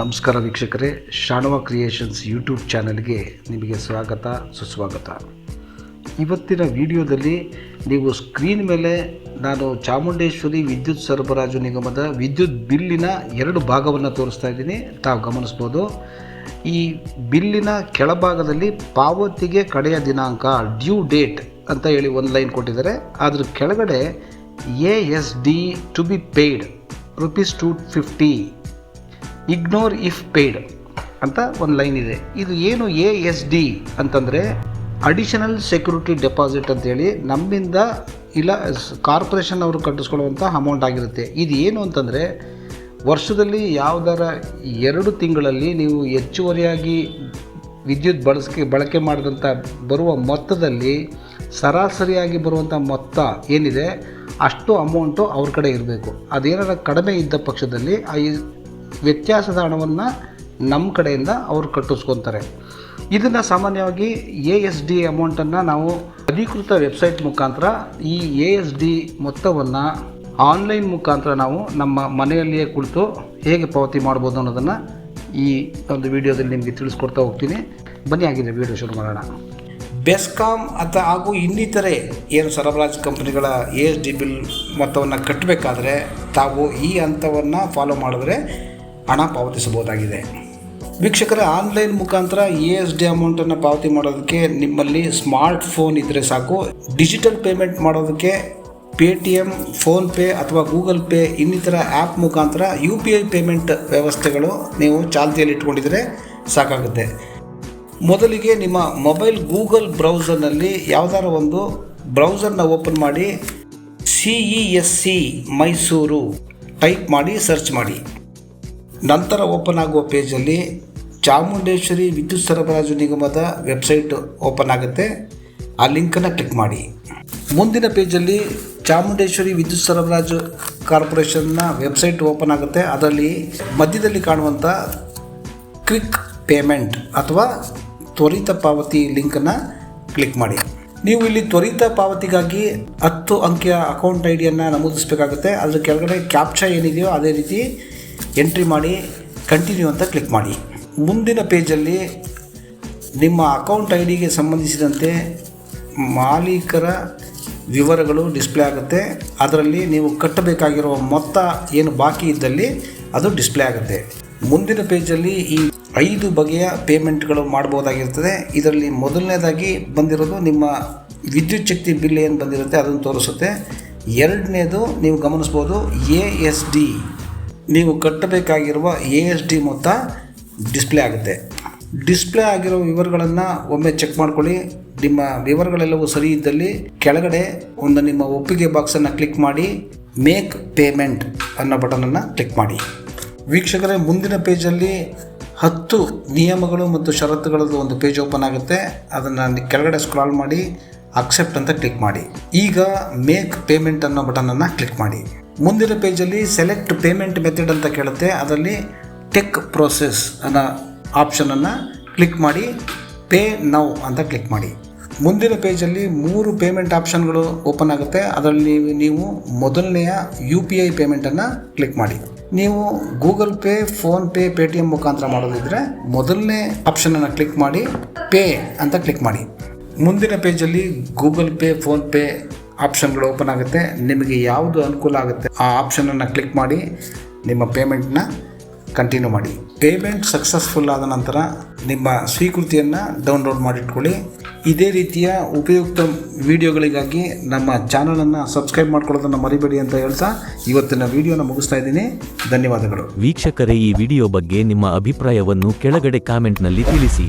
ನಮಸ್ಕಾರ ವೀಕ್ಷಕರೇ, ಶಾಣವ creations YouTube ಚಾನಲ್ಗೆ ನಿಮಗೆ ಸ್ವಾಗತ, ಸುಸ್ವಾಗತ. ಇವತ್ತಿನ ವಿಡಿಯೋದಲ್ಲಿ ನೀವು ಸ್ಕ್ರೀನ್ ಮೇಲೆ ನಾನು ಚಾಮುಂಡೇಶ್ವರಿ ವಿದ್ಯುತ್ ಸರಬರಾಜು ನಿಗಮದ ವಿದ್ಯುತ್ ಬಿಲ್ಲಿನ ಎರಡು ಭಾಗವನ್ನು ತೋರಿಸ್ತಾ ಇದ್ದೀನಿ. ತಾವು ಗಮನಿಸ್ಬೋದು. ಈ ಬಿಲ್ಲಿನ ಕೆಳಭಾಗದಲ್ಲಿ ಪಾವತಿಗೆ ಕಡೆಯ ದಿನಾಂಕ ಡ್ಯೂ ಡೇಟ್ ಅಂತ ಹೇಳಿ ಒಂದು ಲೈನ್ ಕೊಟ್ಟಿದ್ದಾರೆ. ಅದ್ರ ಕೆಳಗಡೆ A S D to be paid rupees two fifty ignore if paid ಅಂತ ಒಂದು ಲೈನ್ ಇದೆ. ಇದು ಏನು ಎ ಎಸ್ ಡಿ ಅಂತಂದರೆ ಅಡಿಷನಲ್ ಸೆಕ್ಯೂರಿಟಿ ಡೆಪಾಸಿಟ್ ಅಂತೇಳಿ ನಮ್ಮಿಂದ ಇಲ್ಲ ಕಾರ್ಪೊರೇಷನ್ ಅವರು ಕಟ್ಟಿಸ್ಕೊಳ್ಳುವಂಥ ಅಮೌಂಟ್ ಆಗಿರುತ್ತೆ. ಇದು ಏನು ಅಂತಂದರೆ ವರ್ಷದಲ್ಲಿ ಯಾವುದರ ಎರಡು ತಿಂಗಳಲ್ಲಿ ನೀವು ಹೆಚ್ಚುವರಿಯಾಗಿ ವಿದ್ಯುತ್ ಬಳಸ್ಕೆ, ಬಳಕೆ ಮಾಡಿದಂಥ ಬರುವ ಮೊತ್ತದಲ್ಲಿ ಸರಾಸರಿಯಾಗಿ ಬರುವಂಥ ಮೊತ್ತ ಏನಿದೆ, ಅಷ್ಟು ಅಮೌಂಟು ಅವ್ರ ಕಡೆ ಇರಬೇಕು. ಅದೇನಾರ ಕಡಿಮೆ ಇದ್ದ ಪಕ್ಷದಲ್ಲಿ ಆ ವ್ಯತ್ಯಾಸದ ಹಣವನ್ನು ನಮ್ಮ ಕಡೆಯಿಂದ ಅವರು ಕಟ್ಟಿಸ್ಕೊತಾರೆ. ಇದನ್ನು ಸಾಮಾನ್ಯವಾಗಿ ಎ ಎಸ್ ಡಿ ಅಮೌಂಟನ್ನು ನಾವು ಅಧಿಕೃತ ವೆಬ್ಸೈಟ್ ಮುಖಾಂತರ ಈ ಎ ಎಸ್ ಡಿ ಮೊತ್ತವನ್ನು ಆನ್ಲೈನ್ ಮುಖಾಂತರ ನಾವು ನಮ್ಮ ಮನೆಯಲ್ಲಿಯೇ ಕುಳಿತು ಹೇಗೆ ಪಾವತಿ ಮಾಡ್ಬೋದು ಅನ್ನೋದನ್ನು ಈ ಒಂದು ವಿಡಿಯೋದಲ್ಲಿ ನಿಮಗೆ ತಿಳಿಸ್ಕೊಡ್ತಾ ಹೋಗ್ತೀನಿ. ಬನ್ನಿ ಆಗಿದೆ ವಿಡಿಯೋ ಶುರು ಮಾಡೋಣ. ಬೆಸ್ಕಾಮ್ ಅಥವಾ ಹಾಗೂ ಇನ್ನಿತರೆ ಏನು ಸರಬರಾಜು ಕಂಪನಿಗಳ ಎ ಎಸ್ ಡಿ ಬಿಲ್ ಮೊತ್ತವನ್ನು ಕಟ್ಟಬೇಕಾದ್ರೆ ತಾವು ಈ ಹಂತವನ್ನು ಫಾಲೋ ಮಾಡಿದ್ರೆ ಹಣ ಪಾವತಿಸಬಹುದಾಗಿದೆ. ವೀಕ್ಷಕರ ಆನ್ಲೈನ್ ಮುಖಾಂತರ ಎ ಎಸ್ ಡಿ ಅಮೌಂಟನ್ನು ಪಾವತಿ ಮಾಡೋದಕ್ಕೆ ನಿಮ್ಮಲ್ಲಿ ಸ್ಮಾರ್ಟ್ ಫೋನ್ ಇದ್ದರೆ ಸಾಕು. ಡಿಜಿಟಲ್ ಪೇಮೆಂಟ್ ಮಾಡೋದಕ್ಕೆ ಪೇ ಟಿ ಎಂ ಫೋನ್ಪೇ ಅಥವಾ ಗೂಗಲ್ ಪೇ, ಇನ್ನಿತರ ಆ್ಯಪ್ ಮುಖಾಂತರ ಯು ಪಿ ಐ ಪೇಮೆಂಟ್ ವ್ಯವಸ್ಥೆಗಳು ನೀವು ಚಾಲ್ತಿಯಲ್ಲಿ ಇಟ್ಕೊಂಡಿದ್ರೆ ಸಾಕಾಗುತ್ತೆ. ಮೊದಲಿಗೆ ನಿಮ್ಮ ಮೊಬೈಲ್ ಗೂಗಲ್ ಬ್ರೌಸರ್ನಲ್ಲಿ ಯಾವುದಾರ ಒಂದು ಬ್ರೌಸರ್ನ ಓಪನ್ ಮಾಡಿ C E S C Mysore type ಮಾಡಿ ಸರ್ಚ್ ಮಾಡಿ. ನಂತರ ಓಪನ್ ಆಗುವ ಪೇಜಲ್ಲಿ ಚಾಮುಂಡೇಶ್ವರಿ ವಿದ್ಯುತ್ ಸರಬರಾಜು ನಿಗಮದ ವೆಬ್ಸೈಟ್ ಓಪನ್ ಆಗುತ್ತೆ. ಆ ಲಿಂಕನ್ನು ಕ್ಲಿಕ್ ಮಾಡಿ. ಮುಂದಿನ ಪೇಜಲ್ಲಿ ಚಾಮುಂಡೇಶ್ವರಿ ವಿದ್ಯುತ್ ಸರಬರಾಜು ಕಾರ್ಪೊರೇಷನ್ನ ವೆಬ್ಸೈಟ್ ಓಪನ್ ಆಗುತ್ತೆ. ಅದರಲ್ಲಿ ಮಧ್ಯದಲ್ಲಿ ಕಾಣುವಂಥ ಕ್ವಿಕ್ ಪೇಮೆಂಟ್ ಅಥವಾ ತ್ವರಿತ ಪಾವತಿ ಲಿಂಕನ್ನು ಕ್ಲಿಕ್ ಮಾಡಿ. ನೀವು ಇಲ್ಲಿ ತ್ವರಿತ ಪಾವತಿಗಾಗಿ ಹತ್ತು ಅಂಕಿಯ ಅಕೌಂಟ್ ಐ ಡಿಯನ್ನು ನಮೂದಿಸಬೇಕಾಗುತ್ತೆ. ಅದರ ಕೆಳಗಡೆ ಕ್ಯಾಪ್ಚಾ ಏನಿದೆಯೋ ಅದೇ ರೀತಿ ಎಂಟ್ರಿ ಮಾಡಿ ಕಂಟಿನ್ಯೂ ಅಂತ ಕ್ಲಿಕ್ ಮಾಡಿ. ಮುಂದಿನ ಪೇಜಲ್ಲಿ ನಿಮ್ಮ ಅಕೌಂಟ್ ಐ ಡಿಗೆ ಸಂಬಂಧಿಸಿದಂತೆ ಮಾಲೀಕರ ವಿವರಗಳು ಡಿಸ್ಪ್ಲೇ ಆಗುತ್ತೆ. ಅದರಲ್ಲಿ ನೀವು ಕಟ್ಟಬೇಕಾಗಿರುವ ಮೊತ್ತ ಏನು ಬಾಕಿ ಇದ್ದಲ್ಲಿ ಅದು ಡಿಸ್ಪ್ಲೇ ಆಗುತ್ತೆ. ಮುಂದಿನ ಪೇಜಲ್ಲಿ ಈ ಐದು ಬಗೆಯ ಪೇಮೆಂಟ್ಗಳು ಮಾಡ್ಬೋದಾಗಿರ್ತದೆ ಇದರಲ್ಲಿ ಮೊದಲನೇದಾಗಿ ಬಂದಿರೋದು ನಿಮ್ಮ ವಿದ್ಯುತ್ ಶಕ್ತಿ ಬಿಲ್ ಏನು ಬಂದಿರುತ್ತೆ ಅದನ್ನು ತೋರಿಸುತ್ತೆ. ಎರಡನೇದು ನೀವು ಗಮನಿಸ್ಬೋದು ಎ ಎಸ್ ಡಿ ನೀವು ಕಟ್ಟಬೇಕಾಗಿರುವ ಎ ಎಸ್ ಡಿ ಮೊತ್ತ ಡಿಸ್ಪ್ಲೇ ಆಗುತ್ತೆ. ಡಿಸ್ಪ್ಲೇ ಆಗಿರೋ ವಿವರಗಳನ್ನು ಒಮ್ಮೆ ಚೆಕ್ ಮಾಡ್ಕೊಳ್ಳಿ. ನಿಮ್ಮ ವಿವರಗಳೆಲ್ಲವೂ ಸರಿ ಇದ್ದಲ್ಲಿ ಕೆಳಗಡೆ ಒಂದು ನಿಮ್ಮ ಒಪ್ಪಿಗೆ ಬಾಕ್ಸನ್ನು ಕ್ಲಿಕ್ ಮಾಡಿ ಮೇಕ್ ಪೇಮೆಂಟ್ ಅನ್ನೋ ಬಟನನ್ನು ಕ್ಲಿಕ್ ಮಾಡಿ. ವೀಕ್ಷಕರೇ, ಮುಂದಿನ ಪೇಜಲ್ಲಿ ಹತ್ತು ನಿಯಮಗಳು ಮತ್ತು ಷರತ್ತುಗಳದ್ದು ಒಂದು ಪೇಜ್ ಓಪನ್ ಆಗುತ್ತೆ. ಅದನ್ನು ಕೆಳಗಡೆ ಸ್ಕ್ರಾಲ್ ಮಾಡಿ ಅಕ್ಸೆಪ್ಟ್ ಅಂತ ಕ್ಲಿಕ್ ಮಾಡಿ. ಈಗ ಮೇಕ್ ಪೇಮೆಂಟ್ ಅನ್ನೋ ಬಟನನ್ನು ಕ್ಲಿಕ್ ಮಾಡಿ. ಮುಂದಿನ ಪೇಜಲ್ಲಿ ಸೆಲೆಕ್ಟ್ ಪೇಮೆಂಟ್ ಮೆಥಡ್ ಅಂತ ಕೇಳುತ್ತೆ. ಅದರಲ್ಲಿ ಟೆಕ್ ಪ್ರೋಸೆಸ್ ಅನ್ನೋ ಆಪ್ಷನನ್ನು ಕ್ಲಿಕ್ ಮಾಡಿ ಪೇ ನೌ ಅಂತ ಕ್ಲಿಕ್ ಮಾಡಿ. ಮುಂದಿನ ಪೇಜಲ್ಲಿ ಮೂರು ಪೇಮೆಂಟ್ ಆಪ್ಷನ್ಗಳು ಓಪನ್ ಆಗುತ್ತೆ. ಅದರಲ್ಲಿ ನೀವು ಮೊದಲನೆಯ ಯು ಪಿ ಐ ಪೇಮೆಂಟನ್ನು ಕ್ಲಿಕ್ ಮಾಡಿ. ನೀವು Google pay PhonePe Paytm ಮುಖಾಂತರ ಮಾಡೋದಿದ್ರೆ ಮೊದಲನೇ ಆಪ್ಷನನ್ನು ಕ್ಲಿಕ್ ಮಾಡಿ ಪೇ ಅಂತ ಕ್ಲಿಕ್ ಮಾಡಿ. ಮುಂದಿನ ಪೇಜಲ್ಲಿ ಗೂಗಲ್ ಪೇ ಫೋನ್ಪೇ ಆಪ್ಷನ್ಗಳು ಓಪನ್ ಆಗುತ್ತೆ. ನಿಮಗೆ ಯಾವುದು ಅನುಕೂಲ ಆಗುತ್ತೆ ಆ ಆಪ್ಷನನ್ನು ಕ್ಲಿಕ್ ಮಾಡಿ, ನಿಮ್ಮ ಪೇಮೆಂಟ್ನ ಕಂಟಿನ್ಯೂ ಮಾಡಿ. ಪೇಮೆಂಟ್ ಸಕ್ಸಸ್ಫುಲ್ ಆದ ನಂತರ ನಿಮ್ಮ ಸ್ವೀಕೃತಿಯನ್ನು ಡೌನ್ಲೋಡ್ ಮಾಡಿಟ್ಕೊಳ್ಳಿ. ಇದೇ ರೀತಿಯ ಉಪಯುಕ್ತ ವಿಡಿಯೋಗಳಿಗಾಗಿ ನಮ್ಮ ಚಾನಲನ್ನು ಸಬ್ಸ್ಕ್ರೈಬ್ ಮಾಡ್ಕೊಳ್ಳೋದನ್ನು ಮರಿಬೇಡಿ ಅಂತ ಹೇಳ್ತಾ ಇವತ್ತಿನ ವಿಡಿಯೋನ ಮುಗಿಸ್ತಾ ಇದ್ದೀನಿ. ಧನ್ಯವಾದಗಳು. ವೀಕ್ಷಕರೇ, ಈ ವಿಡಿಯೋ ಬಗ್ಗೆ ನಿಮ್ಮ ಅಭಿಪ್ರಾಯವನ್ನು ಕೆಳಗಡೆ ಕಾಮೆಂಟ್ನಲ್ಲಿ ತಿಳಿಸಿ.